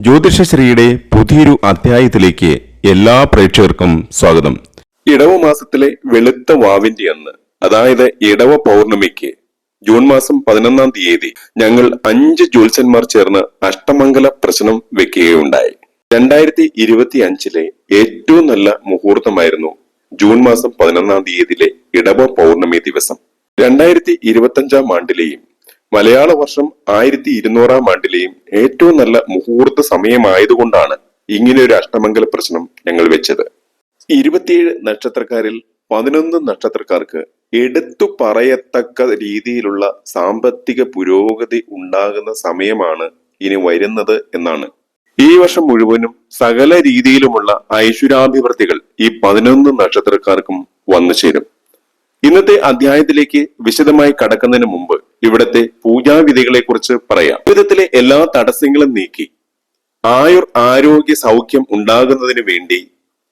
ജ്യോതിഷശ്രീയുടെ പുതിയൊരു അധ്യായത്തിലേക്ക് എല്ലാ പ്രേക്ഷകർക്കും സ്വാഗതം. ഇടവ മാസത്തിലെ വെളുത്ത വാവിന്റെ അന്ന് അതായത് ഇടവ പൗർണമിക്ക് ജൂൺ മാസം പതിനൊന്നാം തീയതി ഞങ്ങൾ അഞ്ച് ജ്യോത്സ്യന്മാർ ചേർന്ന് അഷ്ടമംഗല പ്രശ്നം വെക്കുകയുണ്ടായി. രണ്ടായിരത്തി ഇരുപത്തി അഞ്ചിലെ ഏറ്റവും നല്ല മുഹൂർത്തമായിരുന്നു ജൂൺ മാസം പതിനൊന്നാം തീയതിയിലെ ഇടവ പൗർണമി ദിവസം. രണ്ടായിരത്തി ഇരുപത്തി അഞ്ചാം ആണ്ടിലെയും മലയാള വർഷം ആയിരത്തി ഇരുന്നൂറാം ആണ്ടിലെയും ഏറ്റവും നല്ല മുഹൂർത്ത സമയമായതുകൊണ്ടാണ് ഇങ്ങനെ ഒരു അഷ്ടമംഗല പ്രശ്നം ഞങ്ങൾ വെച്ചത്. ഇരുപത്തിയേഴ് നക്ഷത്രക്കാരിൽ പതിനൊന്ന് നക്ഷത്രക്കാർക്ക് എടുത്തു പറയത്തക്ക രീതിയിലുള്ള സാമ്പത്തിക പുരോഗതി ഉണ്ടാകുന്ന സമയമാണ് ഇനി വരുന്നത് എന്നാണ്. ഈ വർഷം മുഴുവനും സകല രീതിയിലുമുള്ള ഐശ്വര്യാഭിവൃദ്ധികൾ ഈ പതിനൊന്ന് നക്ഷത്രക്കാർക്കും വന്നു ചേരും. ഇന്നത്തെ അധ്യായത്തിലേക്ക് വിശദമായി കടക്കുന്നതിന് മുമ്പ് ഇവിടത്തെ പൂജാവിധികളെ കുറിച്ച് പറയാം. ജീവിതത്തിലെ എല്ലാ തടസ്സങ്ങളും നീക്കി. ആയുർ ആരോഗ്യ സൗഖ്യം ഉണ്ടാകുന്നതിന് വേണ്ടി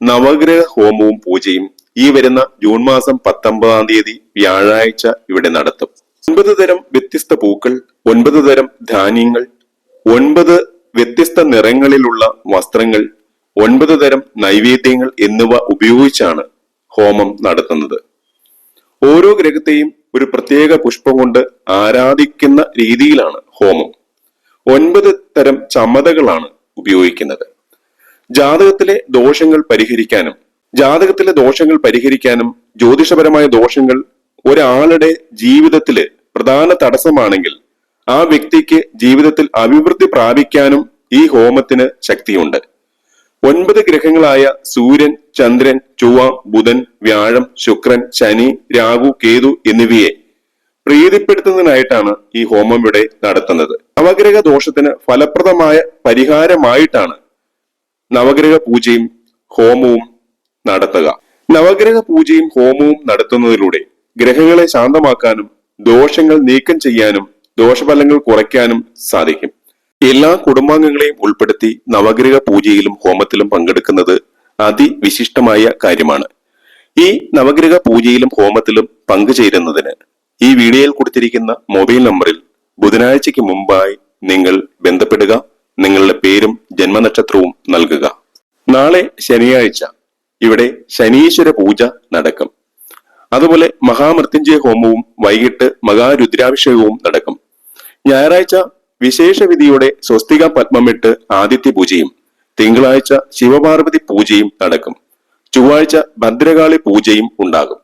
നവഗ്രഹ ഹോമവും പൂജയും ഈ വരുന്ന ജൂൺ മാസം പത്തൊമ്പതാം തീയതി വ്യാഴാഴ്ച ഇവിടെ നടത്തും. ഒൻപത് തരം വ്യത്യസ്ത പൂക്കൾ ഒൻപത് തരം ധാന്യങ്ങൾ ഒൻപത് വ്യത്യസ്ത നിറങ്ങളിലുള്ള വസ്ത്രങ്ങൾ ഒൻപത് തരം നൈവേദ്യങ്ങൾ എന്നിവ ഉപയോഗിച്ചാണ് ഹോമം നടത്തുന്നത്. ഓരോ ഗ്രഹത്തെയും ഒരു പ്രത്യേക പുഷ്പം കൊണ്ട് ആരാധിക്കുന്ന രീതിയിലാണ് ഹോമം. ഒൻപത് തരം ചമതകളാണ് ഉപയോഗിക്കുന്നത്. ജാതകത്തിലെ ദോഷങ്ങൾ പരിഹരിക്കാനും ജാതകത്തിലെ ദോഷങ്ങൾ പരിഹരിക്കാനും ജ്യോതിഷപരമായ ദോഷങ്ങൾ ഒരാളുടെ ജീവിതത്തിൽ പ്രധാന തടസ്സമാണെങ്കിൽ ആ വ്യക്തിക്ക് ജീവിതത്തിൽ അഭിവൃദ്ധി പ്രാപിക്കാനും ഈ ഹോമത്തിന് ശക്തിയുണ്ട്. ഒൻപത് ഗ്രഹങ്ങളായ സൂര്യൻ ചന്ദ്രൻ ചൊവ്വ ബുധൻ വ്യാഴം ശുക്രൻ ശനി രാഹു കേതു എന്നിവയെ പ്രീതിപ്പെടുത്തുന്നതിനായിട്ടാണ് ഈ ഹോമം ഇവിടെ നടത്തുന്നത്. നവഗ്രഹ ദോഷത്തിന് ഫലപ്രദമായ പരിഹാരമായിട്ടാണ് നവഗ്രഹ പൂജയും ഹോമവും നടത്തുക. നവഗ്രഹ പൂജയും ഹോമവും നടത്തുന്നതിലൂടെ ഗ്രഹങ്ങളെ ശാന്തമാക്കാനും ദോഷങ്ങൾ നീക്കം ചെയ്യാനും ദോഷഫലങ്ങൾ കുറയ്ക്കാനും സാധിക്കും. എല്ലാ കുടുംബാംഗങ്ങളെയും ഉൾപ്പെടുത്തി നവഗ്രഹ പൂജയിലും ഹോമത്തിലും പങ്കെടുക്കുന്നത് അതിവിശിഷ്ടമായ കാര്യമാണ്. ഈ നവഗ്രഹ പൂജയിലും ഹോമത്തിലും പങ്കുചേരുന്നതിന് ഈ വീഡിയോയിൽ കൊടുത്തിരിക്കുന്ന മൊബൈൽ നമ്പറിൽ ബുധനാഴ്ചയ്ക്ക് മുമ്പായി നിങ്ങൾ ബന്ധപ്പെടുക നിങ്ങളുടെ പേരും ജന്മനക്ഷത്രവും നൽകുക. നാളെ ശനിയാഴ്ച ഇവിടെ ശനീശ്വര പൂജ നടക്കും. അതുപോലെ മഹാമൃത്യുഞ്ജയ ഹോമവും വൈകിട്ട് മഹാരുദ്രാഭിഷേകവും നടക്കും. ഞായറാഴ്ച വിശേഷ വിധിയോടെ സ്വസ്തിക പത്മമിട്ട് ആദിത്യ പൂജയും തിങ്കളാഴ്ച ശിവപാർവതി പൂജയും നടക്കും. ചൊവ്വാഴ്ച ഭദ്രകാളി പൂജയും ഉണ്ടാകും.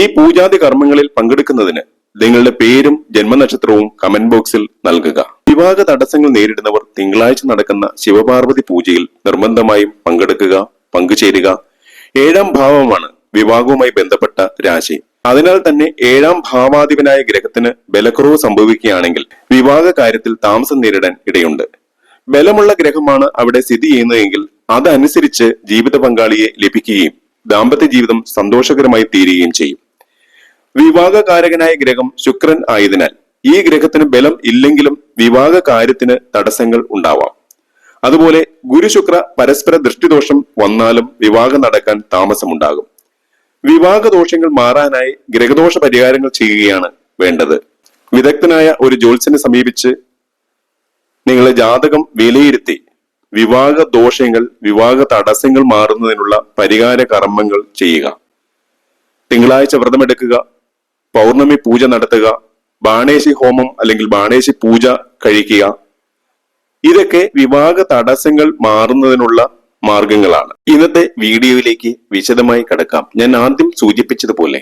ഈ പൂജാതി കർമ്മങ്ങളിൽ പങ്കെടുക്കുന്നതിന് നിങ്ങളുടെ പേരും ജന്മനക്ഷത്രവും കമന്റ് ബോക്സിൽ നൽകുക. വിവാഹ തടസ്സങ്ങൾ നേരിടുന്നവർ തിങ്കളാഴ്ച നടക്കുന്ന ശിവപാർവതി പൂജയിൽ നിർബന്ധമായും പങ്കെടുക്കുക പങ്കുചേരുക. ഏഴാം ഭാവമാണ് വിവാഹവുമായി ബന്ധപ്പെട്ട രാശി. അതിനാൽ തന്നെ ഏഴാം ഭാവാധിപനായ ഗ്രഹത്തിന് ബലക്കുറവ് സംഭവിക്കുകയാണെങ്കിൽ വിവാഹ കാര്യത്തിൽ താമസം നേരിടാൻ ഇടയുണ്ട്. ബലമുള്ള ഗ്രഹമാണ് അവിടെ സ്ഥിതി ചെയ്യുന്നതെങ്കിൽ അതനുസരിച്ച് ജീവിത പങ്കാളിയെ ലഭിക്കുകയും ദാമ്പത്യ ജീവിതം സന്തോഷകരമായി തീരുകയും ചെയ്യും. വിവാഹകാരകനായ ഗ്രഹം ശുക്രൻ ആയതിനാൽ ഈ ഗ്രഹത്തിന് ബലം ഇല്ലെങ്കിലും വിവാഹ കാര്യത്തിന് തടസ്സങ്ങൾ ഉണ്ടാവാം. അതുപോലെ ഗുരുശുക്ര പരസ്പര ദൃഷ്ടിദോഷം വന്നാലും വിവാഹം നടക്കാൻ താമസമുണ്ടാകും. വിവാഹ ദോഷങ്ങൾ മാറാനായി ഗ്രഹദോഷ പരിഹാരങ്ങൾ ചെയ്യുകയാണ് വേണ്ടത്. വിദഗ്ധനായ ഒരു ജ്യോത്സ്യനെ സമീപിച്ച് നിങ്ങളെ ജാതകം വിലയിരുത്തി വിവാഹ ദോഷങ്ങൾ വിവാഹ തടസ്സങ്ങൾ മാറുന്നതിനുള്ള പരിഹാര കർമ്മങ്ങൾ ചെയ്യുക. തിങ്കളാഴ്ച വ്രതമെടുക്കുക പൗർണമി പൂജ നടത്തുക ബാണേശി ഹോമം അല്ലെങ്കിൽ ബാണേശി പൂജ കഴിക്കുക. ഇതൊക്കെ വിവാഹ തടസ്സങ്ങൾ മാറുന്നതിനുള്ള മാർഗങ്ങളാണ്. ഇന്നത്തെ വീഡിയോയിലേക്ക് വിശദമായി കടക്കാം. ഞാൻ ആദ്യം സൂചിപ്പിച്ചതുപോലെ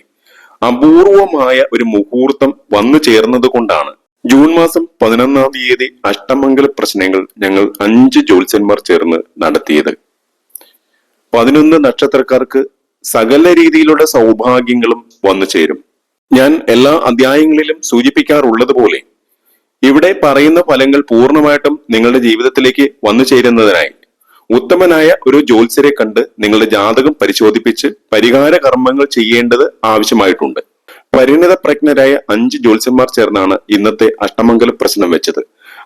അപൂർവമായ ഒരു മുഹൂർത്തം വന്നു ചേർന്നത് കൊണ്ടാണ്. ജൂൺ മാസം പതിനൊന്നാം തീയതി അഷ്ടമംഗല പ്രശ്നങ്ങൾ ഞങ്ങൾ അഞ്ച് ജ്യോത്സ്യന്മാർ ചേർന്ന് നടത്തിയത്. പതിനൊന്ന് നക്ഷത്രക്കാർക്ക് സകല രീതിയിലുള്ള സൗഭാഗ്യങ്ങളും വന്നു ചേരും. ഞാൻ എല്ലാ അധ്യായങ്ങളിലും സൂചിപ്പിക്കാറുള്ളത് പോലെ ഇവിടെ പറയുന്ന ഫലങ്ങൾ പൂർണമായിട്ടും നിങ്ങളുടെ ജീവിതത്തിലേക്ക് വന്നു ചേരുന്നതിനായി ഉത്തമനായ ഒരു ജ്യോത്സ്യരെ കണ്ട് നിങ്ങളുടെ ജാതകം പരിശോധിപ്പിച്ച് പരിഹാര കർമ്മങ്ങൾ ചെയ്യേണ്ടത് ആവശ്യമായിട്ടുണ്ട്. പരിണിത പ്രജ്ഞരായ അഞ്ച് ജ്യോത്സ്യന്മാർ ചേർന്നാണ് ഇന്നത്തെ അഷ്ടമംഗല പ്രശ്നം വെച്ചത്.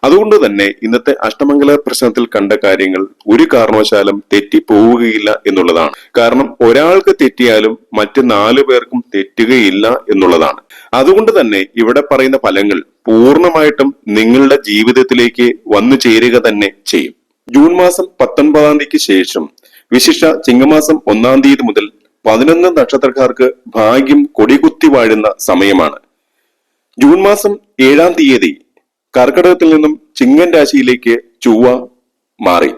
അതുകൊണ്ട് തന്നെ ഇന്നത്തെ അഷ്ടമംഗല പ്രശ്നത്തിൽ കണ്ട കാര്യങ്ങൾ ഒരു കാരണവശാലും തെറ്റി പോവുകയില്ല എന്നുള്ളതാണ്. കാരണം ഒരാൾക്ക് തെറ്റിയാലും മറ്റ് നാലു പേർക്കും തെറ്റുകയില്ല എന്നുള്ളതാണ്. അതുകൊണ്ട് തന്നെ ഇവിടെ പറയുന്ന ഫലങ്ങൾ പൂർണമായിട്ടും നിങ്ങളുടെ ജീവിതത്തിലേക്ക് വന്നു ചേരുക തന്നെ ചെയ്യും. ജൂൺ മാസം പത്തൊൻപതാം തീയതിക്ക് ശേഷം വിശിഷ്ട ചിങ്ങമാസം ഒന്നാം തീയതി മുതൽ പതിനൊന്ന് നക്ഷത്രക്കാർക്ക് ഭാഗ്യം കൊടികുത്തി വാഴുന്ന സമയമാണ്. ജൂൺ മാസം ഏഴാം തീയതി കർക്കിടകത്തിൽ നിന്നും ചിങ്ങൻ രാശിയിലേക്ക് ചൊവ്വ മാറി.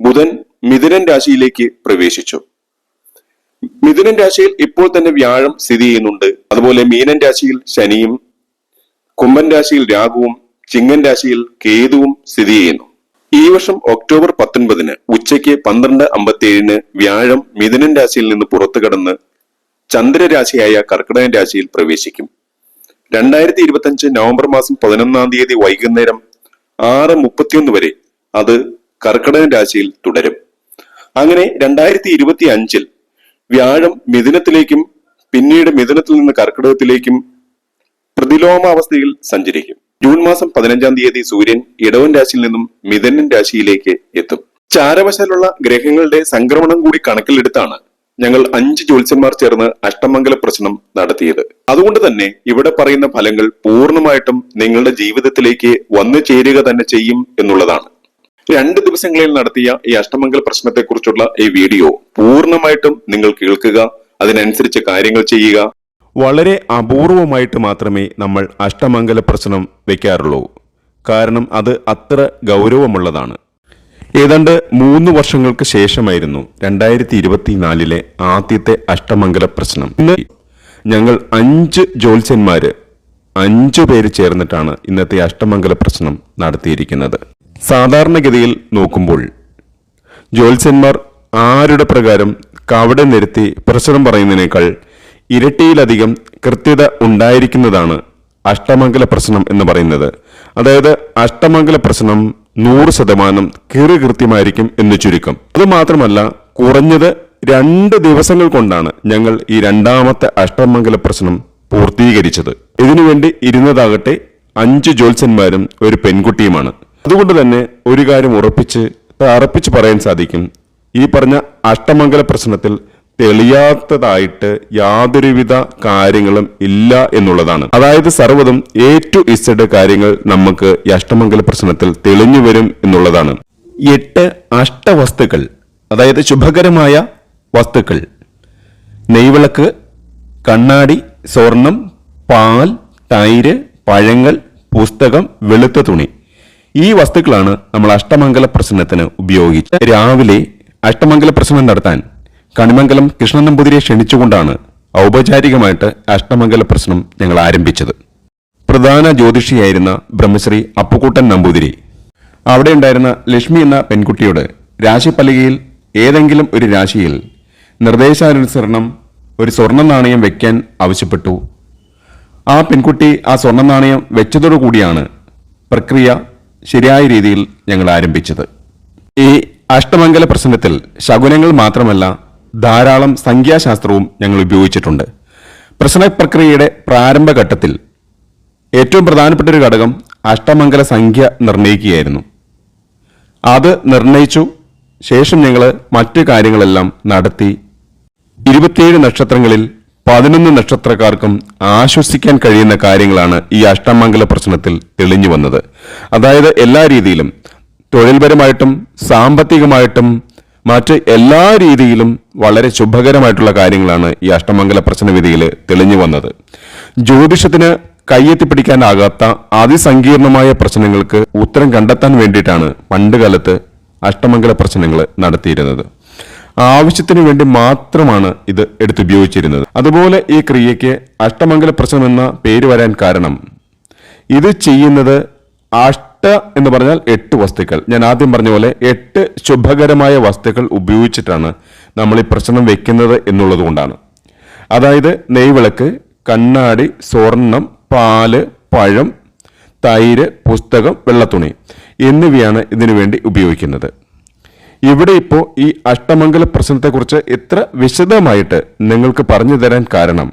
ബുധൻ മിഥുനൻ രാശിയിലേക്ക് പ്രവേശിച്ചു. മിഥുനൻ രാശിയിൽ ഇപ്പോൾ തന്നെ വ്യാഴം സ്ഥിതി ചെയ്യുന്നുണ്ട്. അതുപോലെ മീനൻ രാശിയിൽ ശനിയും കുംഭൻ രാശിയിൽ രാഹുവും ചിങ്ങൻ രാശിയിൽ കേതുവും സ്ഥിതി ചെയ്യുന്നു. ഈ വർഷം ഒക്ടോബർ പത്തൊൻപതിന് ഉച്ചയ്ക്ക് പന്ത്രണ്ട് അമ്പത്തിയേഴിന് വ്യാഴം മിഥുനൻ രാശിയിൽ നിന്ന് പുറത്തു കടന്ന് ചന്ദ്രരാശിയായ കർക്കിടകൻ രാശിയിൽ പ്രവേശിക്കും. രണ്ടായിരത്തി ഇരുപത്തിയഞ്ച് നവംബർ മാസം പതിനൊന്നാം തീയതി വൈകുന്നേരം ആറ് മുപ്പത്തിയൊന്ന് വരെ അത് കർക്കിടകൻ രാശിയിൽ തുടരും. അങ്ങനെ രണ്ടായിരത്തി ഇരുപത്തി അഞ്ചിൽ വ്യാഴം മിഥുനത്തിലേക്കും പിന്നീട് മിഥുനത്തിൽ നിന്ന് കർക്കിടകത്തിലേക്കും പ്രതിലോമാവസ്ഥയിൽ സഞ്ചരിക്കും. ജൂൺ മാസം പതിനഞ്ചാം തീയതി സൂര്യൻ ഇടവൻ രാശിയിൽ നിന്നും മിഥുനൻ രാശിയിലേക്ക് എത്തും. ചാരവശാലുള്ള ഗ്രഹങ്ങളുടെ സംക്രമണം കൂടി കണക്കിലെടുത്താണ് ഞങ്ങൾ അഞ്ച് ജ്യോത്സ്യന്മാർ ചേർന്ന് അഷ്ടമംഗല പ്രശ്നം നടത്തിയത്. അതുകൊണ്ട് തന്നെ ഇവിടെ പറയുന്ന ഫലങ്ങൾ പൂർണമായിട്ടും നിങ്ങളുടെ ജീവിതത്തിലേക്ക് വന്നു ചേരുക തന്നെ ചെയ്യും എന്നുള്ളതാണ്. രണ്ട് ദിവസങ്ങളിൽ നടത്തിയ ഈ അഷ്ടമംഗല പ്രശ്നത്തെക്കുറിച്ചുള്ള ഈ വീഡിയോ പൂർണമായിട്ടും നിങ്ങൾ കേൾക്കുക അതിനനുസരിച്ച് കാര്യങ്ങൾ ചെയ്യുക വളരെ അപൂർവമായിട്ട് മാത്രമേ നമ്മൾ അഷ്ടമംഗല പ്രശ്നം വയ്ക്കാറുള്ളൂ കാരണം അത് അത്ര ഗൗരവമുള്ളതാണ്. ഏതാണ്ട് മൂന്ന് വർഷങ്ങൾക്ക് ശേഷമായിരുന്നു രണ്ടായിരത്തി ഇരുപത്തിനാലിലെ ആദ്യത്തെ അഷ്ടമംഗല പ്രശ്നം. ഇന്ന് ഞങ്ങൾ അഞ്ച് ജ്യോത്സ്യന്മാര് അഞ്ചു പേര് ചേർന്നിട്ടാണ് ഇന്നത്തെ അഷ്ടമംഗല പ്രശ്നം നടത്തിയിരിക്കുന്നത്. സാധാരണഗതിയിൽ നോക്കുമ്പോൾ ജ്യോത്സ്യന്മാർ ആരുടെ പ്രകാരം കവടെ നിരത്തി പ്രശ്നം പറയുന്നതിനേക്കാൾ ഇരട്ടിയിലധികം കൃത്യത ഉണ്ടായിരിക്കുന്നതാണ് അഷ്ടമംഗല പ്രശ്നം എന്ന് പറയുന്നത്. അതായത് അഷ്ടമംഗല പ്രശ്നം നൂറ് ശതമാനം കീറി കൃത്യമായിരിക്കും എന്ന് ചുരുക്കം. അതുമാത്രമല്ല കുറഞ്ഞത് രണ്ട് ദിവസങ്ങൾ കൊണ്ടാണ് ഞങ്ങൾ ഈ രണ്ടാമത്തെ അഷ്ടമംഗല പ്രശ്നം പൂർത്തീകരിച്ചത്. ഇതിനുവേണ്ടി ഇരുന്നതാകട്ടെ അഞ്ച് ജ്യോത്സ്യന്മാരും ഒരു പെൺകുട്ടിയുമാണ്. അതുകൊണ്ട് തന്നെ ഒരു കാര്യം ഉറപ്പിച്ച് അറപ്പിച്ച് പറയാൻ സാധിക്കും. ഈ പറഞ്ഞ അഷ്ടമംഗല പ്രശ്നത്തിൽ തെളിയാത്തതായിട്ട് യാതൊരുവിധ കാര്യങ്ങളും ഇല്ല എന്നുള്ളതാണ്. അതായത് സർവതും എ ടു ഇസഡ് കാര്യങ്ങൾ നമുക്ക് ഈ അഷ്ടമംഗല പ്രശ്നത്തിൽ തെളിഞ്ഞു വരും എന്നുള്ളതാണ്. എട്ട് അഷ്ടവസ്തുക്കൾ അതായത് ശുഭകരമായ വസ്തുക്കൾ. നെയ്വിളക്ക് കണ്ണാടി സ്വർണം പാൽ തൈര് പഴങ്ങൾ പുസ്തകം വെളുത്ത തുണി. ഈ വസ്തുക്കളാണ് നമ്മൾ അഷ്ടമംഗല പ്രശ്നത്തിന് ഉപയോഗിച്ച് രാവിലെ അഷ്ടമംഗല പ്രശ്നം നടത്താൻ കണിമംഗലം കൃഷ്ണൻ നമ്പൂതിരിയെ ക്ഷണിച്ചുകൊണ്ടാണ് ഔപചാരികമായിട്ട് അഷ്ടമംഗല പ്രശ്നം ഞങ്ങൾ ആരംഭിച്ചത്. പ്രധാന ജ്യോതിഷിയായിരുന്ന ബ്രഹ്മശ്രീ അപ്പുകൂട്ടൻ നമ്പൂതിരി. അവിടെ ഉണ്ടായിരുന്ന ലക്ഷ്മി എന്ന പെൺകുട്ടിയോട് രാശിപ്പലകയിൽ ഏതെങ്കിലും ഒരു രാശിയിൽ നിർദ്ദേശാനുസരണം ഒരു സ്വർണ നാണയം വെക്കാൻ ആവശ്യപ്പെട്ടു. ആ പെൺകുട്ടി ആ സ്വർണ നാണയം വെച്ചതോടുകൂടിയാണ് പ്രക്രിയ ശരിയായ രീതിയിൽ ഞങ്ങൾ ആരംഭിച്ചത്. ഈ അഷ്ടമംഗല പ്രശ്നത്തിൽ ശകുനങ്ങൾ മാത്രമല്ല ധാരാളം സംഖ്യാശാസ്ത്രവും ഞങ്ങൾ ഉപയോഗിച്ചിട്ടുണ്ട്. പ്രശ്ന പ്രക്രിയയുടെ പ്രാരംഭഘട്ടത്തിൽ ഏറ്റവും പ്രധാനപ്പെട്ട ഒരു ഘടകം അഷ്ടമംഗല സംഖ്യ നിർണയിക്കുകയായിരുന്നു. അത് നിർണയിച്ചു ശേഷം ഞങ്ങൾ മറ്റു കാര്യങ്ങളെല്ലാം നടത്തി. ഇരുപത്തിയേഴ് നക്ഷത്രങ്ങളിൽ പതിനൊന്ന് നക്ഷത്രക്കാർക്കും ആശ്വസിക്കാൻ കഴിയുന്ന കാര്യങ്ങളാണ് ഈ അഷ്ടമംഗല പ്രശ്നത്തിൽ തെളിഞ്ഞു വന്നത്. അതായത് എല്ലാ രീതിയിലും തൊഴിൽപരമായിട്ടും സാമ്പത്തികമായിട്ടും മറ്റ് എല്ലാ രീതിയിലും വളരെ ശുഭകരമായിട്ടുള്ള കാര്യങ്ങളാണ് ഈ അഷ്ടമംഗല പ്രശ്നവിധിയിൽ തെളിഞ്ഞു വന്നത്. ജ്യോതിഷത്തിന് കയ്യെത്തിപ്പിടിക്കാനാകാത്ത അതിസങ്കീർണമായ പ്രശ്നങ്ങൾക്ക് ഉത്തരം കണ്ടെത്താൻ വേണ്ടിയിട്ടാണ് പണ്ടുകാലത്ത് അഷ്ടമംഗല പ്രശ്നങ്ങൾ നടത്തിയിരുന്നത്. ആവശ്യത്തിന് വേണ്ടി മാത്രമാണ് ഇത് എടുത്തുപയോഗിച്ചിരുന്നത്. അതുപോലെ ഈ ക്രിയയ്ക്ക് അഷ്ടമംഗല പ്രശ്നം എന്ന പേര് വരാൻ കാരണം ഇത് ചെയ്യുന്നത് അഷ്ട എന്ന് പറഞ്ഞാൽ എട്ട് വസ്തുക്കൾ. ഞാൻ ആദ്യം പറഞ്ഞ പോലെ എട്ട് ശുഭകരമായ വസ്തുക്കൾ ഉപയോഗിച്ചിട്ടാണ് നമ്മൾ ഈ പ്രശ്നം വെക്കുന്നത് എന്നുള്ളത് കൊണ്ടാണ്. അതായത് നെയ്വിളക്ക് കണ്ണാടി സ്വർണം പാൽ പഴം തൈര് പുസ്തകം വെള്ളത്തുണി എന്നിവയാണ് ഇതിനു വേണ്ടി ഉപയോഗിക്കുന്നത്. ഇവിടെ ഇപ്പോൾ ഈ അഷ്ടമംഗല പ്രശ്നത്തെക്കുറിച്ച് എത്ര വിശദമായിട്ട് നിങ്ങൾക്ക് പറഞ്ഞു തരാൻ കാരണം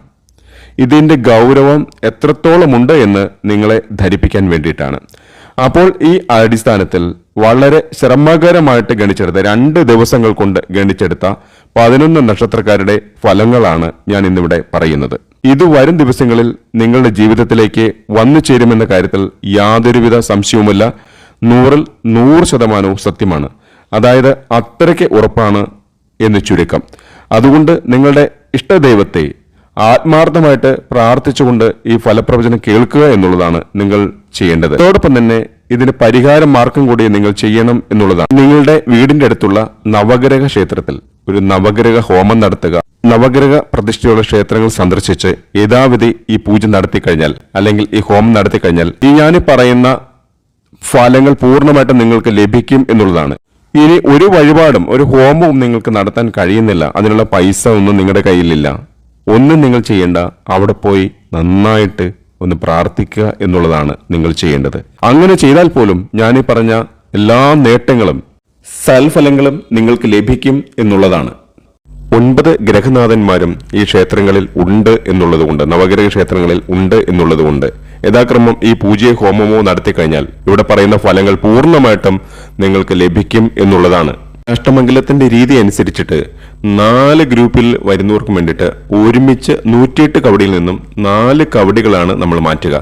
ഇതിന്റെ ഗൗരവം എത്രത്തോളമുണ്ട് എന്ന് നിങ്ങളെ ധരിപ്പിക്കാൻ വേണ്ടിയിട്ടാണ്. അപ്പോൾ ഈ അടിസ്ഥാനത്തിൽ വളരെ ശ്രമകരമായിട്ട് ഗണിച്ചെടുത്ത രണ്ട് ദിവസങ്ങൾ കൊണ്ട് ഗണിച്ചെടുത്ത പതിനൊന്ന് നക്ഷത്രക്കാരുടെ ഫലങ്ങളാണ് ഞാൻ ഇന്നിവിടെ പറയുന്നത്. ഇത് വരും ദിവസങ്ങളിൽ നിങ്ങളുടെ ജീവിതത്തിലേക്ക് വന്നു ചേരുമെന്ന കാര്യത്തിൽ യാതൊരുവിധ സംശയവുമില്ല. നൂറിൽ നൂറ് ശതമാനവും സത്യമാണ്. അതായത് അത്രയ്ക്ക് ഉറപ്പാണ് എന്ന് ചുരുക്കം. അതുകൊണ്ട് നിങ്ങളുടെ ഇഷ്ടദൈവത്തെ ആത്മാർത്ഥമായിട്ട് പ്രാർത്ഥിച്ചുകൊണ്ട് ഈ ഫലപ്രവചനം കേൾക്കുക എന്നുള്ളതാണ് നിങ്ങൾ ചെയ്യേണ്ടത്. അതോടൊപ്പം തന്നെ ഇതിന് പരിഹാര മാർഗം കൂടി നിങ്ങൾ ചെയ്യണം എന്നുള്ളതാണ്. നിങ്ങളുടെ വീടിന്റെ അടുത്തുള്ള നവഗ്രഹ ക്ഷേത്രത്തിൽ ഒരു നവഗ്രഹ ഹോമം നടത്തുക. നവഗ്രഹ പ്രതിഷ്ഠയുള്ള ക്ഷേത്രങ്ങൾ സന്ദർശിച്ച് യഥാവിധി ഈ പൂജ നടത്തി കഴിഞ്ഞാൽ അല്ലെങ്കിൽ ഈ ഹോമം നടത്തി കഴിഞ്ഞാൽ ഈ ഞാൻ പറയുന്ന ഫലങ്ങൾ പൂർണമായിട്ടും നിങ്ങൾക്ക് ലഭിക്കും എന്നുള്ളതാണ്. ഇനി ഒരു വഴിപാടും ഒരു ഹോമവും നിങ്ങൾക്ക് നടത്താൻ കഴിയുന്നില്ല. അതിനുള്ള പൈസ ഒന്നും നിങ്ങളുടെ കയ്യിലില്ല. ഒന്നും നിങ്ങൾ ചെയ്യേണ്ട. അവിടെ പോയി നന്നായിട്ട് ഒന്ന് പ്രാർത്ഥിക്കുക എന്നുള്ളതാണ് നിങ്ങൾ ചെയ്യേണ്ടത്. അങ്ങനെ ചെയ്താൽ പോലും ഞാൻ ഈ പറഞ്ഞ എല്ലാ നേട്ടങ്ങളും സൽഫലങ്ങളും നിങ്ങൾക്ക് ലഭിക്കും എന്നുള്ളതാണ്. ഒൻപത് ഗ്രഹനാഥന്മാരും ഈ ക്ഷേത്രങ്ങളിൽ ഉണ്ട് എന്നുള്ളതുകൊണ്ട് നവഗ്രഹ ക്ഷേത്രങ്ങളിൽ ഉണ്ട് എന്നുള്ളതുകൊണ്ട് യഥാക്രമം ഈ പൂജയോ ഹോമമോ നടത്തി കഴിഞ്ഞാൽ ഇവിടെ പറയുന്ന ഫലങ്ങൾ പൂർണമായിട്ടും നിങ്ങൾക്ക് ലഭിക്കും എന്നുള്ളതാണ്. അഷ്ടമംഗലത്തിന്റെ രീതി അനുസരിച്ചിട്ട് നാല് ഗ്രൂപ്പിൽ വരുന്നവർക്ക് വേണ്ടിയിട്ട് ഒരുമിച്ച് നൂറ്റിയെട്ട് കവടിയിൽ നിന്നും നാല് കവടികളാണ് നമ്മൾ മാറ്റുക.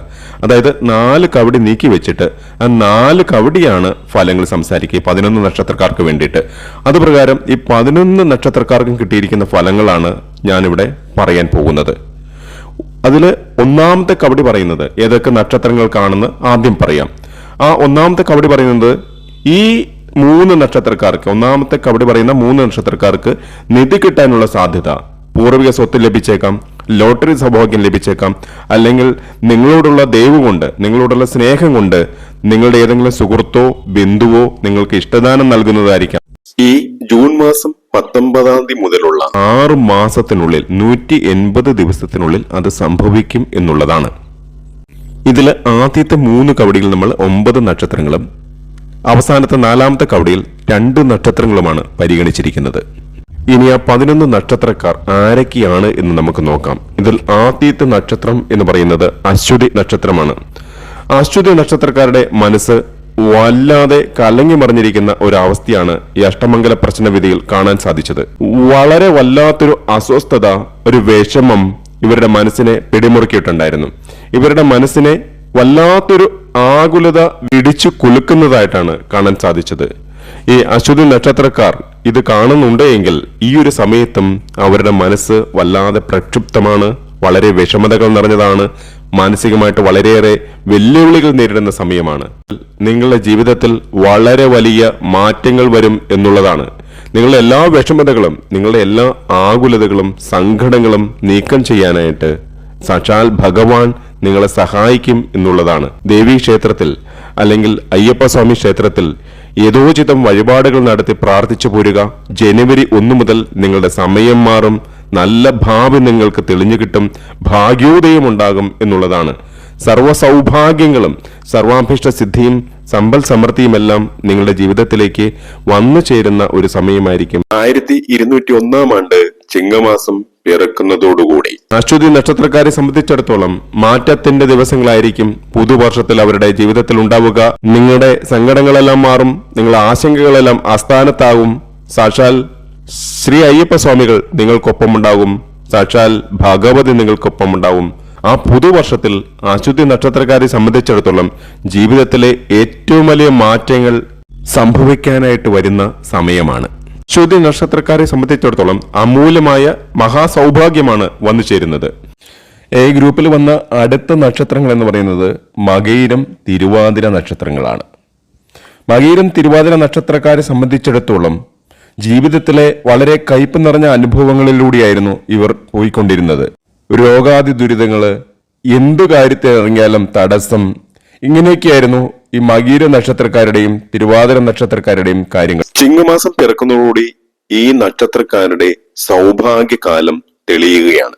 അതായത് നാല് കവടി നീക്കി വെച്ചിട്ട് ആ നാല് കവടിയാണ് ഫലങ്ങൾ സംസാരിക്കുക പതിനൊന്ന് നക്ഷത്രക്കാർക്ക് വേണ്ടിയിട്ട്. അതുപ്രകാരം ഈ പതിനൊന്ന് നക്ഷത്രക്കാർക്കും കിട്ടിയിരിക്കുന്ന ഫലങ്ങളാണ് ഞാനിവിടെ പറയാൻ പോകുന്നത്. അതിൽ ഒന്നാമത്തെ കവടി പറയുന്നത് ഏതൊക്കെ നക്ഷത്രങ്ങൾക്കാണെന്ന് ആദ്യം പറയാം. ആ ഒന്നാമത്തെ കവടി പറയുന്നത് ഈ മൂന്ന് നക്ഷത്രക്കാർക്ക് ഒന്നാമത്തെ കബഡി പറയുന്ന മൂന്ന് നക്ഷത്രക്കാർക്ക് നിധി കിട്ടാനുള്ള സാധ്യത. പൂർവിക സ്വത്ത് ലഭിച്ചേക്കാം ലോട്ടറി സൗഭാഗ്യം ലഭിച്ചേക്കാം. അല്ലെങ്കിൽ നിങ്ങളോടുള്ള ദൈവം കൊണ്ട് നിങ്ങളോടുള്ള സ്നേഹം കൊണ്ട് നിങ്ങളുടെ ഏതെങ്കിലും സുഹൃത്തോ ബന്ധുവോ നിങ്ങൾക്ക് ഇഷ്ടദാനം നൽകുന്നതായിരിക്കാം. ഈ ജൂൺ മാസം പത്തൊമ്പതാം തീയതി മുതലുള്ള ആറ് മാസത്തിനുള്ളിൽ നൂറ്റി എൺപത് ദിവസത്തിനുള്ളിൽ അത് സംഭവിക്കും എന്നുള്ളതാണ്. ഇതിൽ ആദ്യത്തെ മൂന്ന് കവടിയിൽ നമ്മൾ ഒമ്പത് നക്ഷത്രങ്ങളും അവസാനത്തെ നാലാമത്തെ കവടിയിൽ രണ്ട് നക്ഷത്രങ്ങളുമാണ് പരിഗണിച്ചിരിക്കുന്നത്. ഇനി ആ പതിനൊന്ന് നക്ഷത്രക്കാർ ആരൊക്കെയാണ് എന്ന് നമുക്ക് നോക്കാം. ഇതിൽ ആദ്യത്തെ നക്ഷത്രം എന്ന് പറയുന്നത് അശ്വതി നക്ഷത്രമാണ്. അശ്വതി നക്ഷത്രക്കാരുടെ മനസ്സ് വല്ലാതെ കലങ്ങി മറിഞ്ഞിരിക്കുന്ന ഒരു അവസ്ഥയാണ് ഈ അഷ്ടമംഗല പ്രശ്നവിധിയിൽ കാണാൻ സാധിച്ചത്. വളരെ വല്ലാത്തൊരു അസ്വസ്ഥത ഒരു വിഷമം ഇവരുടെ മനസ്സിനെ പിടിമുറുക്കിയിട്ടുണ്ടായിരുന്നു. ഇവരുടെ മനസ്സിനെ വല്ലാത്തൊരു ആകുലത വിടിച്ചു കുലുക്കുന്നതായിട്ടാണ് കാണാൻ സാധിച്ചത്. ഈ അശ്വതി നക്ഷത്രക്കാർ ഇത് കാണുന്നുണ്ടെങ്കിൽ ഈ ഒരു സമയത്തും അവരുടെ മനസ്സ് വല്ലാതെ പ്രക്ഷുബ്ധമാണ് വളരെ വിഷമതകൾ നിറഞ്ഞതാണ് മാനസികമായിട്ട് വളരെയേറെ വെല്ലുവിളികൾ നേരിടുന്ന സമയമാണ്. നിങ്ങളുടെ ജീവിതത്തിൽ വളരെ വലിയ മാറ്റങ്ങൾ വരും എന്നുള്ളതാണ്. നിങ്ങളുടെ എല്ലാ വിഷമതകളും നിങ്ങളുടെ എല്ലാ ആകുലതകളും സങ്കടങ്ങളും നീക്കം ചെയ്യാനായിട്ട് സാക്ഷാൽ ഭഗവാൻ നിങ്ങളെ സഹായിക്കും എന്നുള്ളതാണ്. ദേവീ ക്ഷേത്രത്തിൽ അല്ലെങ്കിൽ അയ്യപ്പസ്വാമി ക്ഷേത്രത്തിൽ യഥോചിതം വഴിപാടുകൾ നടത്തി പ്രാർത്ഥിച്ചു പോരുക. ജനുവരി ഒന്നു മുതൽ നിങ്ങളുടെ സമയം മാറും. നല്ല ഭാവി നിങ്ങൾക്ക് തെളിഞ്ഞു കിട്ടും. ഭാഗ്യോദയം ഉണ്ടാകും എന്നുള്ളതാണ്. സർവ സൗഭാഗ്യങ്ങളും സർവാഭിഷ്ട സിദ്ധിയും സമ്പൽ സമൃദ്ധിയുമെല്ലാം നിങ്ങളുടെ ജീവിതത്തിലേക്ക് വന്നു ചേരുന്ന ഒരു സമയമായിരിക്കും. ആയിരത്തി ഇരുന്നൂറ്റി ഒന്നാം ആണ്ട് ചിങ്ങമാസം പിറക്കുന്നതോടുകൂടി. അശ്വതി നക്ഷത്രക്കാരെ സംബന്ധിച്ചിടത്തോളം മാറ്റത്തിന്റെ ദിവസങ്ങളായിരിക്കും പുതുവർഷത്തിൽ അവരുടെ ജീവിതത്തിൽ ഉണ്ടാവുക. നിങ്ങളുടെ സങ്കടങ്ങളെല്ലാം മാറും നിങ്ങളുടെ ആശങ്കകളെല്ലാം അസ്ഥാനത്താകും സാക്ഷാൽ ശ്രീ അയ്യപ്പ സ്വാമികൾ നിങ്ങൾക്കൊപ്പം ഉണ്ടാകും. സാക്ഷാൽ ഭാഗവതി നിങ്ങൾക്കൊപ്പം ഉണ്ടാവും ആ പുതുവർഷത്തിൽ അശ്വതി നക്ഷത്രക്കാരെ സംബന്ധിച്ചിടത്തോളം ജീവിതത്തിലെ ഏറ്റവും വലിയ മാറ്റങ്ങൾ സംഭവിക്കാനായിട്ട് വരുന്ന സമയമാണ്. അശ്വതി നക്ഷത്രക്കാരെ സംബന്ധിച്ചിടത്തോളം അമൂല്യമായ മഹാസൗഭാഗ്യമാണ് വന്നു ചേരുന്നത്. എ ഗ്രൂപ്പിൽ വന്ന അടുത്ത നക്ഷത്രങ്ങൾ എന്ന് പറയുന്നത് മകയിരം തിരുവാതിര നക്ഷത്രങ്ങളാണ്. മകയിരം തിരുവാതിര നക്ഷത്രക്കാരെ സംബന്ധിച്ചിടത്തോളം ജീവിതത്തിലെ വളരെ കയ്പ് നിറഞ്ഞ അനുഭവങ്ങളിലൂടെയായിരുന്നു ഇവർ പോയിക്കൊണ്ടിരുന്നത്. രോഗാതി ദുരിതങ്ങൾ എന്തു കാര്യത്തിൽ ഇറങ്ങിയാലും തടസ്സം ഇങ്ങനെയൊക്കെയായിരുന്നു ഈ മകീര നക്ഷത്രക്കാരുടെയും തിരുവാതിര നക്ഷത്രക്കാരുടെയും കാര്യങ്ങൾ. ചിങ്ങമാസം പിറക്കുന്നതോടുകൂടി ഈ നക്ഷത്രക്കാരുടെ സൗഭാഗ്യകാലം തെളിയുകയാണ്.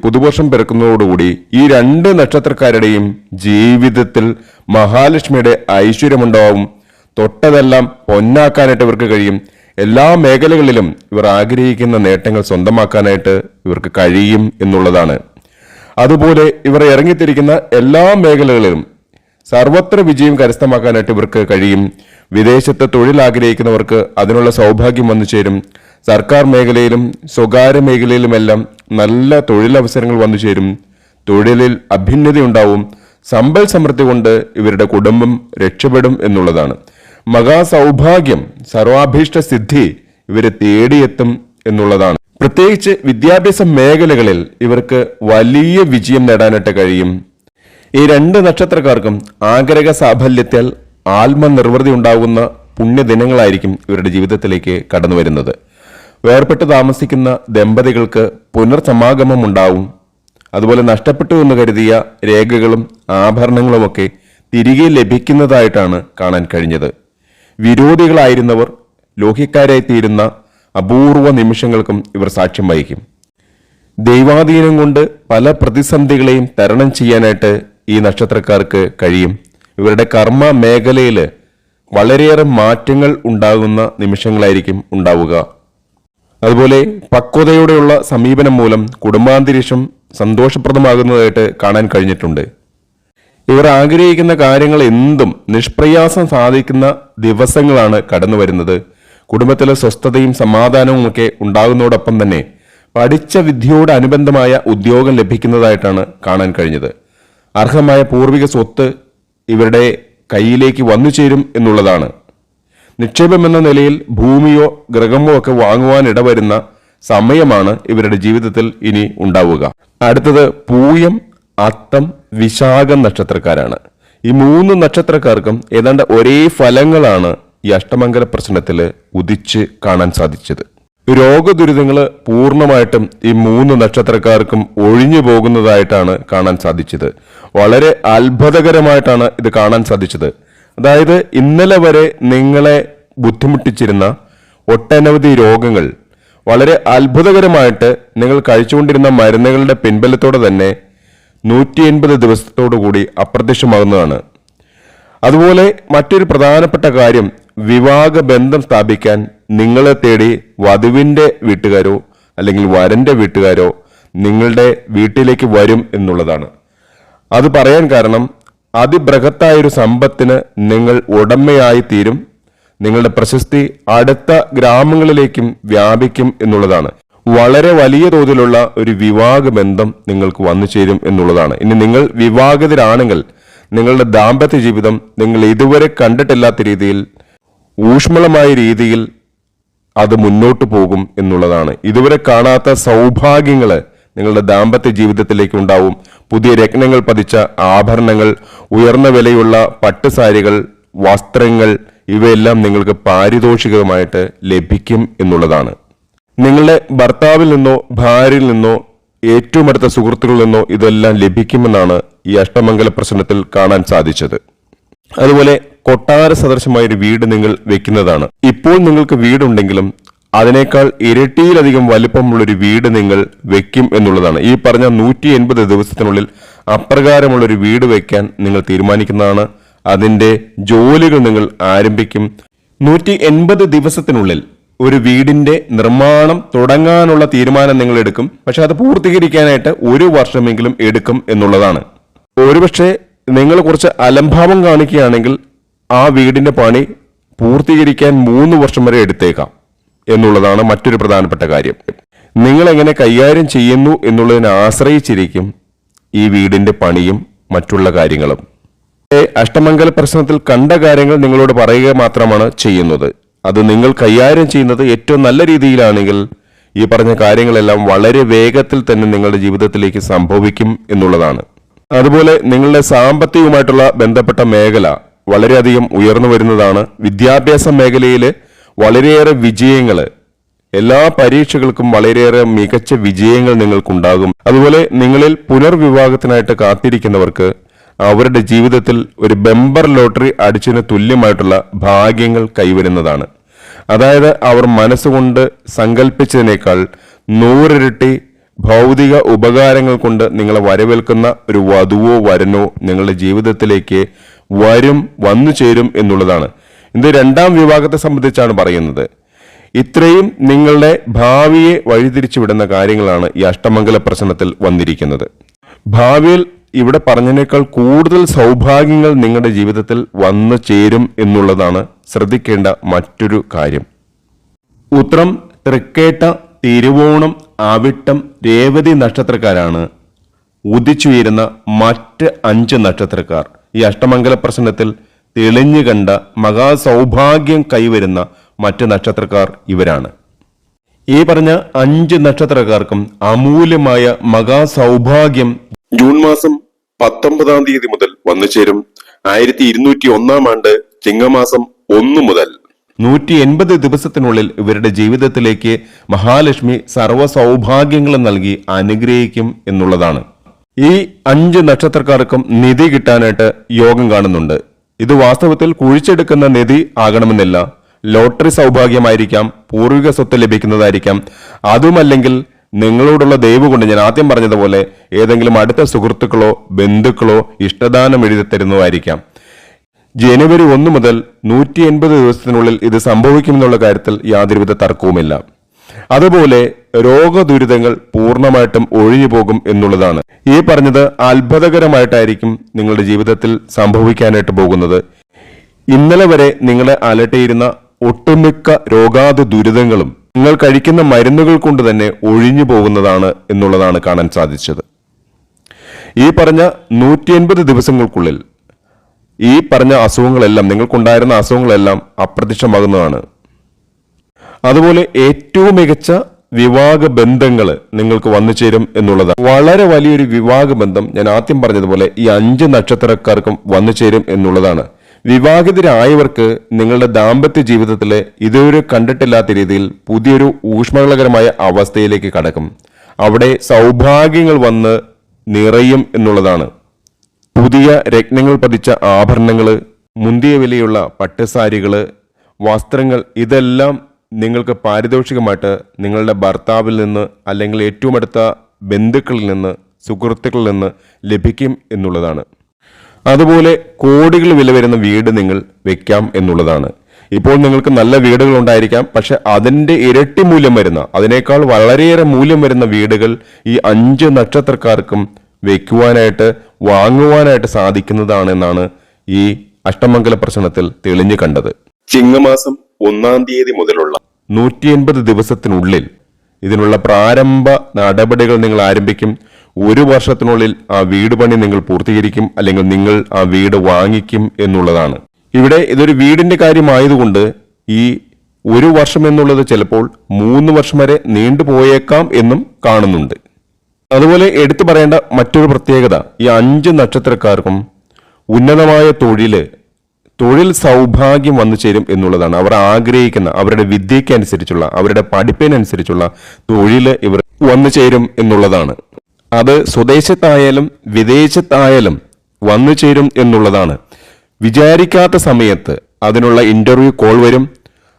പുതുവർഷം പിറക്കുന്നതോടുകൂടി ഈ രണ്ട് നക്ഷത്രക്കാരുടെയും ജീവിതത്തിൽ മഹാലക്ഷ്മിയുടെ ഐശ്വര്യമുണ്ടാവും. തൊട്ടതെല്ലാം പൊന്നാക്കാനായിട്ട് ഇവർക്ക് കഴിയും. എല്ലാ മേഖലകളിലും ഇവർ ആഗ്രഹിക്കുന്ന നേട്ടങ്ങൾ സ്വന്തമാക്കാനായിട്ട് ഇവർക്ക് കഴിയും എന്നുള്ളതാണ്. അതുപോലെ ഇവർ ഇറങ്ങിത്തിരിക്കുന്ന എല്ലാ മേഖലകളിലും സർവത്ര വിജയം കരസ്ഥമാക്കാനായിട്ട് ഇവർക്ക് കഴിയും. വിദേശത്ത് തൊഴിൽ ആഗ്രഹിക്കുന്നവർക്ക് അതിനുള്ള സൗഭാഗ്യം വന്നു ചേരും. സർക്കാർ മേഖലയിലും സ്വകാര്യ മേഖലയിലുമെല്ലാം നല്ല തൊഴിലവസരങ്ങൾ വന്നു ചേരും. തൊഴിലിൽ അഭിന്നതയുണ്ടാവും. സമ്പൽ സമൃദ്ധി കൊണ്ട് ഇവരുടെ കുടുംബം രക്ഷപ്പെടും എന്നുള്ളതാണ്. മഹാസൗഭാഗ്യം സർവാഭീഷ്ട സിദ്ധി ഇവരെ തേടിയെത്തും എന്നുള്ളതാണ്. പ്രത്യേകിച്ച് വിദ്യാഭ്യാസ മേഖലകളിൽ ഇവർക്ക് വലിയ വിജയം നേടാനായിട്ട് കഴിയും. ഈ രണ്ട് നക്ഷത്രക്കാർക്കും ആഗ്രഹ സാഫല്യത്താൽ ആത്മനിർവൃതി ഉണ്ടാകുന്ന പുണ്യദിനങ്ങളായിരിക്കും ഇവരുടെ ജീവിതത്തിലേക്ക് കടന്നു വരുന്നത്. വേർപെട്ട് താമസിക്കുന്ന ദമ്പതികൾക്ക് പുനർസമാഗമം ഉണ്ടാവും. അതുപോലെ നഷ്ടപ്പെട്ടു എന്ന് കരുതിയ രേഖകളും ആഭരണങ്ങളുമൊക്കെ തിരികെ ലഭിക്കുന്നതായിട്ടാണ് കാണാൻ കഴിഞ്ഞത്. വിരോധികളായിരുന്നവർ ലോഹിക്കാരായി തീരുന്ന അപൂർവ നിമിഷങ്ങൾക്കും ഇവർ സാക്ഷ്യം വഹിക്കും. ദൈവാധീനം കൊണ്ട് പല പ്രതിസന്ധികളെയും തരണം ചെയ്യാനായിട്ട് ഈ നക്ഷത്രക്കാർക്ക് കഴിയും. ഇവരുടെ കർമ്മ മേഖലയിൽ വളരെയേറെ മാറ്റങ്ങൾ ഉണ്ടാകുന്ന നിമിഷങ്ങളായിരിക്കും ഉണ്ടാവുക. അതുപോലെ പക്വതയോടെയുള്ള സമീപനം മൂലം കുടുംബാന്തരീക്ഷം സന്തോഷപ്രദമാകുന്നതായിട്ട് കാണാൻ കഴിഞ്ഞിട്ടുണ്ട്. ഇവർ ആഗ്രഹിക്കുന്ന കാര്യങ്ങൾ എന്തും നിഷ്പ്രയാസം സാധിക്കുന്ന ദിവസങ്ങളാണ് കടന്നു വരുന്നത്. കുടുംബത്തിലെ സ്വസ്ഥതയും സമാധാനവും ഒക്കെ ഉണ്ടാകുന്നതോടൊപ്പം തന്നെ പഠിച്ച വിദ്യയോട് അനുബന്ധമായ ഉദ്യോഗം ലഭിക്കുന്നതായിട്ടാണ് കാണാൻ കഴിഞ്ഞത്. അർഹമായ പൂർവിക സ്വത്ത് ഇവരുടെ കയ്യിലേക്ക് വന്നു ചേരും എന്നുള്ളതാണ്. നിക്ഷേപം എന്ന നിലയിൽ ഭൂമിയോ ഗ്രഹമോ ഒക്കെ വാങ്ങുവാൻ ഇടവരുന്ന സമയമാണ് ഇവരുടെ ജീവിതത്തിൽ ഇനി ഉണ്ടാവുക. അടുത്തത് പൂയം അത്തം വിശാഖം നക്ഷത്രക്കാരാണ്. ഈ മൂന്ന് നക്ഷത്രക്കാർക്കും ഏതാണ്ട് ഒരേ ഫലങ്ങളാണ് ഈ അഷ്ടമംഗല പ്രശ്നത്തിൽ ഉദിച്ച് കാണാൻ സാധിച്ചത്. രോഗദുരിതങ്ങൾ പൂർണമായിട്ടും ഈ മൂന്ന് നക്ഷത്രക്കാർക്കും ഒഴിഞ്ഞു പോകുന്നതായിട്ടാണ് കാണാൻ സാധിച്ചത്. വളരെ അത്ഭുതകരമായിട്ടാണ് ഇത് കാണാൻ സാധിച്ചത്. അതായത് ഇന്നലെ വരെ നിങ്ങളെ ബുദ്ധിമുട്ടിച്ചിരുന്ന ഒട്ടനവധി രോഗങ്ങൾ വളരെ അത്ഭുതകരമായിട്ട് നിങ്ങൾ കഴിച്ചുകൊണ്ടിരുന്ന മരുന്നുകളുടെ പിൻബലത്തോടെ തന്നെ നൂറ്റി എൺപത് ദിവസത്തോടു കൂടി അപ്രത്യക്ഷമാകുന്നതാണ്. അതുപോലെ മറ്റൊരു പ്രധാനപ്പെട്ട കാര്യം വിവാഹ ബന്ധം സ്ഥാപിക്കാൻ നിങ്ങളെ തേടി വധുവിന്റെ വീട്ടുകാരോ അല്ലെങ്കിൽ വരന്റെ വീട്ടുകാരോ നിങ്ങളുടെ വീട്ടിലേക്ക് വരും എന്നുള്ളതാണ്. അത് പറയാൻ കാരണം അതിബൃഹത്തായൊരു സമ്പത്തിന് നിങ്ങൾ ഉടമയായി തീരും. നിങ്ങളുടെ പ്രശസ്തി അടുത്ത ഗ്രാമങ്ങളിലേക്കും വ്യാപിക്കും എന്നുള്ളതാണ്. വളരെ വലിയ തോതിലുള്ള ഒരു വിവാഹ ബന്ധം നിങ്ങൾക്ക് വന്നു ചേരും എന്നുള്ളതാണ്. ഇനി നിങ്ങൾ വിവാഹിതരാണെങ്കിൽ നിങ്ങളുടെ ദാമ്പത്യ ജീവിതം നിങ്ങൾ ഇതുവരെ കണ്ടിട്ടില്ലാത്ത രീതിയിൽ ഊഷ്മളമായ രീതിയിൽ അത് മുന്നോട്ട് പോകും എന്നുള്ളതാണ്. ഇതുവരെ കാണാത്ത സൗഭാഗ്യങ്ങൾ നിങ്ങളുടെ ദാമ്പത്യ ജീവിതത്തിലേക്ക് ഉണ്ടാവും. പുതിയ രത്നങ്ങൾ പതിച്ച ആഭരണങ്ങൾ ഉയർന്ന വിലയുള്ള പട്ടുസാരികൾ വസ്ത്രങ്ങൾ ഇവയെല്ലാം നിങ്ങൾക്ക് പാരിതോഷികമായിട്ട് ലഭിക്കും എന്നുള്ളതാണ്. നിങ്ങളുടെ ഭർത്താവിൽ നിന്നോ ഭാര്യയിൽ നിന്നോ ഏറ്റവും അടുത്ത സുഹൃത്തുക്കളിൽ നിന്നോ ഇതെല്ലാം ലഭിക്കുമെന്നാണ് ഈ അഷ്ടമംഗല പ്രശ്നത്തിൽ കാണാൻ സാധിച്ചത്. അതുപോലെ കൊട്ടാര സദൃശമായ ഒരു വീട് നിങ്ങൾ വെക്കുന്നതാണ്. ഇപ്പോൾ നിങ്ങൾക്ക് വീടുണ്ടെങ്കിലും അതിനേക്കാൾ ഇരട്ടിയിലധികം വലിപ്പമുള്ള ഒരു വീട് നിങ്ങൾ വെക്കും എന്നുള്ളതാണ്. ഈ പറഞ്ഞ നൂറ്റി എൺപത് ദിവസത്തിനുള്ളിൽ അപ്രകാരമുള്ള ഒരു വീട് വെക്കാൻ നിങ്ങൾ തീരുമാനിക്കുന്നതാണ്. അതിന്റെ ജോലികൾ നിങ്ങൾ ആരംഭിക്കും. നൂറ്റി എൺപത് ദിവസത്തിനുള്ളിൽ ഒരു വീടിന്റെ നിർമ്മാണം തുടങ്ങാനുള്ള തീരുമാനം നിങ്ങൾ എടുക്കും. പക്ഷെ അത് പൂർത്തീകരിക്കാനായിട്ട് ഒരു വർഷമെങ്കിലും എടുക്കും എന്നുള്ളതാണ്. ഒരുപക്ഷെ നിങ്ങൾ കുറച്ച് അലംഭാവം കാണിക്കുകയാണെങ്കിൽ ആ വീടിന്റെ പണി പൂർത്തീകരിക്കാൻ മൂന്ന് വർഷം വരെ എടുത്തേക്കാം എന്നുള്ളതാണ് മറ്റൊരു പ്രധാനപ്പെട്ട കാര്യം. നിങ്ങൾ എങ്ങനെ കൈകാര്യം ചെയ്യുന്നു എന്നുള്ളതിനെ ആശ്രയിച്ചിരിക്കും ഈ വീടിന്റെ പണിയും മറ്റുള്ള കാര്യങ്ങളും. അഷ്ടമംഗല പ്രശ്നത്തിൽ കണ്ട കാര്യങ്ങൾ നിങ്ങളോട് പറയുക മാത്രമാണ് ചെയ്യുന്നത്. അത് നിങ്ങൾ കൈകാര്യം ചെയ്യുന്നത് ഏറ്റവും നല്ല രീതിയിലാണെങ്കിൽ ഈ പറഞ്ഞ കാര്യങ്ങളെല്ലാം വളരെ വേഗത്തിൽ തന്നെ നിങ്ങളുടെ ജീവിതത്തിലേക്ക് സംഭവിക്കും എന്നുള്ളതാണ്. അതുപോലെ നിങ്ങളുടെ സാമ്പത്തികവുമായിട്ടുള്ള ബന്ധപ്പെട്ട മേഖല വളരെയധികം ഉയർന്നു വരുന്നതാണ്. വിദ്യാഭ്യാസ മേഖലയിൽ വളരെയേറെ വിജയങ്ങൾ എല്ലാ പരീക്ഷകൾക്കും വളരെയേറെ മികച്ച വിജയങ്ങൾ നിങ്ങൾക്കുണ്ടാകും. അതുപോലെ നിങ്ങളിൽ പുനർവിവാഹത്തിനായിട്ട് കാത്തിരിക്കുന്നവർക്ക് അവരുടെ ജീവിതത്തിൽ ഒരു ബെമ്പർ ലോട്ടറി അടിച്ചതിന് തുല്യമായിട്ടുള്ള ഭാഗ്യങ്ങൾ കൈവരുന്നതാണ്. അതായത് അവർ മനസ്സുകൊണ്ട് സങ്കല്പിച്ചതിനേക്കാൾ നൂറിരട്ടി ഭൗതിക ഉപകാരങ്ങൾ കൊണ്ട് നിങ്ങളെ വരവേൽക്കുന്ന ഒരു വധുവോ വരനോ നിങ്ങളുടെ ജീവിതത്തിലേക്ക് വരും വന്നു ചേരും എന്നുള്ളതാണ്. ഇത് രണ്ടാം വിഭാഗത്തെ സംബന്ധിച്ചാണ് പറയുന്നത്. ഇത്രയും നിങ്ങളുടെ ഭാവിയെ വഴിതിരിച്ചു വിടുന്ന കാര്യങ്ങളാണ് ഈ അഷ്ടമംഗല പ്രശ്നത്തിൽ വന്നിരിക്കുന്നത്. ഭാവിയിൽ ഇവിടെ പറഞ്ഞതിനേക്കാൾ കൂടുതൽ സൗഭാഗ്യങ്ങൾ നിങ്ങളുടെ ജീവിതത്തിൽ വന്നു ചേരും എന്നുള്ളതാണ് ശ്രദ്ധിക്കേണ്ട മറ്റൊരു കാര്യം. ഉത്രം തൃക്കേട്ട തിരുവോണം ആവിട്ടം രേവതി നക്ഷത്രക്കാരാണ് ഉദിച്ചുയരുന്ന മറ്റ് അഞ്ച് നക്ഷത്രക്കാർ. ഈ അഷ്ടമംഗല പ്രശ്നത്തിൽ തെളിഞ്ഞു കണ്ട മഹാസൗഭാഗ്യം കൈവരുന്ന മറ്റ് നക്ഷത്രക്കാർ ഇവരാണ്. ഈ പറഞ്ഞ അഞ്ച് നക്ഷത്രക്കാർക്കും അമൂല്യമായ മഹാസൗഭാഗ്യം ജൂൺ മാസം പത്തൊമ്പതാം തീയതി മുതൽ വന്നു ചേരും. ആയിരത്തി ഇരുന്നൂറ്റി ഒന്നാം ആണ്ട് ചിങ്ങമാസം ഒന്നു മുതൽ. നൂറ്റി എൺപത് ദിവസത്തിനുള്ളിൽ ഇവരുടെ ജീവിതത്തിലേക്ക് മഹാലക്ഷ്മി സർവ സൗഭാഗ്യങ്ങളും നൽകി അനുഗ്രഹിക്കും എന്നുള്ളതാണ്. ഈ അഞ്ച് നക്ഷത്രക്കാർക്കും നിധി കിട്ടാനായിട്ട് യോഗം കാണുന്നുണ്ട്. ഇത് വാസ്തവത്തിൽ കുഴിച്ചെടുക്കുന്ന നിധി ആകണമെന്നില്ല. ലോട്ടറി സൗഭാഗ്യമായിരിക്കാം പൂർവിക സ്വത്ത് ലഭിക്കുന്നതായിരിക്കാം. അതുമല്ലെങ്കിൽ നിങ്ങളോടുള്ള ദയവ് കൊണ്ട് ഞാൻ ആദ്യം പറഞ്ഞതുപോലെ ഏതെങ്കിലും അടുത്ത സുഹൃത്തുക്കളോ ബന്ധുക്കളോ ഇഷ്ടദാനം എഴുതി തരുന്നതായിരിക്കാം. ജനുവരി ഒന്ന് മുതൽ നൂറ്റി എൺപത് ദിവസത്തിനുള്ളിൽ ഇത് സംഭവിക്കുമെന്നുള്ള കാര്യത്തിൽ യാതൊരുവിധ തർക്കവുമില്ല. അതുപോലെ രോഗദുരിതങ്ങൾ പൂർണമായിട്ടും ഒഴിഞ്ഞു പോകും എന്നുള്ളതാണ്. ഈ പറഞ്ഞത് അത്ഭുതകരമായിട്ടായിരിക്കും നിങ്ങളുടെ ജീവിതത്തിൽ സംഭവിക്കാനായിട്ട് പോകുന്നത്. ഇന്നലെ വരെ നിങ്ങളെ അലട്ടിയിരുന്ന ഒട്ടുമിക്ക രോഗാതു ദുരിതങ്ങളും നിങ്ങൾ കഴിക്കുന്ന മരുന്നുകൾ കൊണ്ട് തന്നെ ഒഴിഞ്ഞു പോകുന്നതാണ് എന്നുള്ളതാണ് കാണാൻ സാധിച്ചത്. ഈ പറഞ്ഞ നൂറ്റി എൺപത് ദിവസങ്ങൾക്കുള്ളിൽ ഈ പറഞ്ഞ അസുഖങ്ങളെല്ലാം നിങ്ങൾക്കുണ്ടായിരുന്ന അസുഖങ്ങളെല്ലാം അപ്രത്യക്ഷമാകുന്നതാണ്. അതുപോലെ ഏറ്റവും മികച്ച വിവാഹ ബന്ധങ്ങൾ നിങ്ങൾക്ക് വന്നു ചേരും എന്നുള്ളതാണ്. വളരെ വലിയൊരു വിവാഹ ബന്ധം ഞാൻ ആദ്യം പറഞ്ഞതുപോലെ ഈ അഞ്ച് നക്ഷത്രക്കാർക്കും വന്നു ചേരും എന്നുള്ളതാണ്. വിവാഹിതരായവർക്ക് നിങ്ങളുടെ ദാമ്പത്യ ജീവിതത്തിലെ ഇതുവരെ കണ്ടിട്ടില്ലാത്ത രീതിയിൽ പുതിയൊരു ഊഷ്മളകരമായ അവസ്ഥയിലേക്ക് കടക്കും. അവിടെ സൗഭാഗ്യങ്ങൾ വന്ന് നിറയും എന്നുള്ളതാണ്. പുതിയ രത്നങ്ങൾ പതിച്ച ആഭരണങ്ങൾ മുന്തിയ വിലയുള്ള പട്ടുസാരികൾ വസ്ത്രങ്ങൾ ഇതെല്ലാം നിങ്ങൾക്ക് പാരിതോഷികമായിട്ട് നിങ്ങളുടെ ഭർത്താവിൽ നിന്ന് അല്ലെങ്കിൽ ഏറ്റവും അടുത്ത ബന്ധുക്കളിൽ നിന്ന് സുഹൃത്തുക്കളിൽ നിന്ന് ലഭിക്കും എന്നുള്ളതാണ്. അതുപോലെ കോടികൾ വില വരുന്ന വീട് നിങ്ങൾ വെക്കാം എന്നുള്ളതാണ്. ഇപ്പോൾ നിങ്ങൾക്ക് നല്ല വീടുകൾ ഉണ്ടായിരിക്കാം പക്ഷെ അതിന്റെ ഇരട്ടി മൂല്യം വരുന്ന അതിനേക്കാൾ വളരെയേറെ മൂല്യം വരുന്ന വീടുകൾ ഈ അഞ്ച് നക്ഷത്രക്കാർക്കും വയ്ക്കുവാനായിട്ട് വാങ്ങുവാനായിട്ട് സാധിക്കുന്നതാണെന്നാണ് ഈ അഷ്ടമംഗല പ്രശ്നത്തിൽ തെളിഞ്ഞു കണ്ടത്. ചിങ്ങമാസം ഒന്നാം തീയതി മുതലുള്ള നൂറ്റി എൺപത് ദിവസത്തിനുള്ളിൽ ഇതിനുള്ള പ്രാരംഭ നടപടികൾ നിങ്ങൾ ആരംഭിക്കും. ഒരു വർഷത്തിനുള്ളിൽ ആ വീട് പണി നിങ്ങൾ പൂർത്തീകരിക്കും അല്ലെങ്കിൽ നിങ്ങൾ ആ വീട് വാങ്ങിക്കും എന്നുള്ളതാണ്. ഇവിടെ ഇതൊരു വീടിന്റെ കാര്യമായതുകൊണ്ട് ഈ ഒരു വർഷം എന്നുള്ളത് ചിലപ്പോൾ മൂന്ന് വർഷം വരെ നീണ്ടുപോയേക്കാം എന്നും കാണുന്നുണ്ട്. അതുപോലെ എടുത്തു പറയേണ്ട മറ്റൊരു പ്രത്യേകത ഈ അഞ്ച് നക്ഷത്രക്കാർക്കും ഉന്നതമായ തൊഴിൽ തൊഴിൽ സൗഭാഗ്യം വന്നു ചേരും എന്നുള്ളതാണ്. അവർ ആഗ്രഹിക്കുന്ന അവരുടെ വിദ്യയ്ക്ക് അനുസരിച്ചുള്ള അവരുടെ പഠിപ്പിനനുസരിച്ചുള്ള തൊഴിൽ ഇവർ വന്നു ചേരും എന്നുള്ളതാണ്. അത് സ്വദേശത്തായാലും വിദേശത്തായാലും വന്നു ചേരും എന്നുള്ളതാണ്. വിചാരിക്കാത്ത സമയത്ത് അതിനുള്ള ഇന്റർവ്യൂ കോൾ വരും.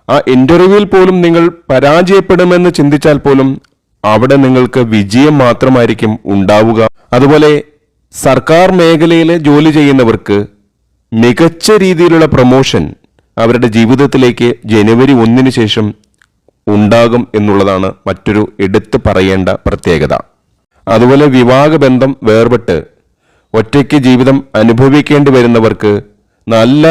ആ ഇന്റർവ്യൂവിൽ പോലും നിങ്ങൾ പരാജയപ്പെടുമെന്ന് ചിന്തിച്ചാൽ പോലും അവിടെ നിങ്ങൾക്ക് വിജയം മാത്രമായിരിക്കും ഉണ്ടാവുക. അതുപോലെ സർക്കാർ മേഖലയിൽ ജോലി ചെയ്യുന്നവർക്ക് മികച്ച രീതിയിലുള്ള പ്രൊമോഷൻ അവരുടെ ജീവിതത്തിലേക്ക് ജനുവരി ഒന്നിന് ശേഷം ഉണ്ടാകും എന്നുള്ളതാണ് മറ്റൊരു എടുത്തു പറയേണ്ട പ്രത്യേകത. അതുപോലെ വിവാഹബന്ധം വേർപെട്ട് ഒറ്റയ്ക്ക് ജീവിതം അനുഭവിക്കേണ്ടി വരുന്നവർക്ക് നല്ല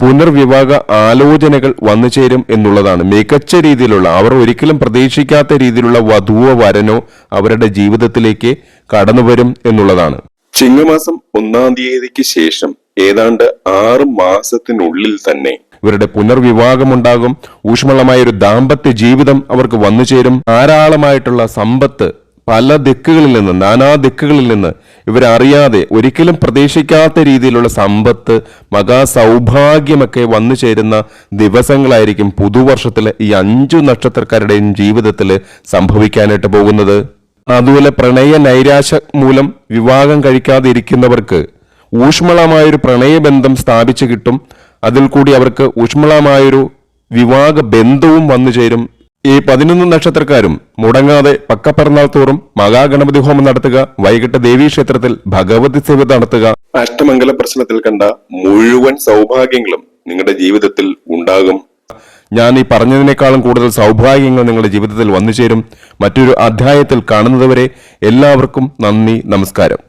പുനർവിവാഹ ആലോചനകൾ വന്നു ചേരും എന്നുള്ളതാണ്. മികച്ച രീതിയിലുള്ള അവർ ഒരിക്കലും പ്രതീക്ഷിക്കാത്ത രീതിയിലുള്ള വധുവോ വരനോ അവരുടെ ജീവിതത്തിലേക്ക് കടന്നു വരും എന്നുള്ളതാണ്. ചിങ്ങമാസം ഒന്നാം തീയതിക്ക് ശേഷം ഏതാണ്ട് ആറ് മാസത്തിനുള്ളിൽ തന്നെ ഇവരുടെ പുനർവിവാഹമുണ്ടാകും. ഊഷ്മളമായ ഒരു ദാമ്പത്യ ജീവിതം അവർക്ക് വന്നു ചേരും. ധാരാളമായിട്ടുള്ള സമ്പത്ത് പല ദിക്കുകളിൽ നിന്ന് നാനാ ദിക്കുകളിൽ നിന്ന് ഇവരറിയാതെ ഒരിക്കലും പ്രതീക്ഷിക്കാത്ത രീതിയിലുള്ള സമ്പത്ത് മഹാസൗഭാഗ്യമൊക്കെ വന്നു ചേരുന്ന ദിവസങ്ങളായിരിക്കും പുതുവർഷത്തിലെ ഈ അഞ്ചു നക്ഷത്രക്കാരുടെയും ജീവിതത്തിൽ സംഭവിക്കാനായിട്ട് പോകുന്നത്. അതുപോലെ പ്രണയ നൈരാശ മൂലം വിവാഹം കഴിക്കാതെ ഇരിക്കുന്നവർക്ക് ഊഷ്മളമായൊരു പ്രണയബന്ധം സ്ഥാപിച്ചു കിട്ടും. അതിൽ കൂടി അവർക്ക് ഊഷ്മളമായൊരു വിവാഹ ബന്ധവും വന്നു ചേരും. ഈ പതിനൊന്ന് നക്ഷത്രക്കാരും മുടങ്ങാതെ പക്കപ്പിറന്നാൾ തോറും മഹാഗണപതി ഹോമം നടത്തുക വൈകിട്ട് ദേവീക്ഷേത്രത്തിൽ ഭഗവതി സേവ നടത്തുക. അഷ്ടമംഗല പ്രശ്നത്തിൽ കണ്ട മുഴുവൻ സൗഭാഗ്യങ്ങളും നിങ്ങളുടെ ജീവിതത്തിൽ ഉണ്ടാകും. ഞാൻ ഈ പറഞ്ഞതിനേക്കാളും കൂടുതൽ സൗഭാഗ്യങ്ങൾ നിങ്ങളുടെ ജീവിതത്തിൽ വന്നു ചേരും മറ്റൊരു അധ്യായത്തിൽ കാണുന്നതുവരെ എല്ലാവർക്കും നന്ദി നമസ്കാരം.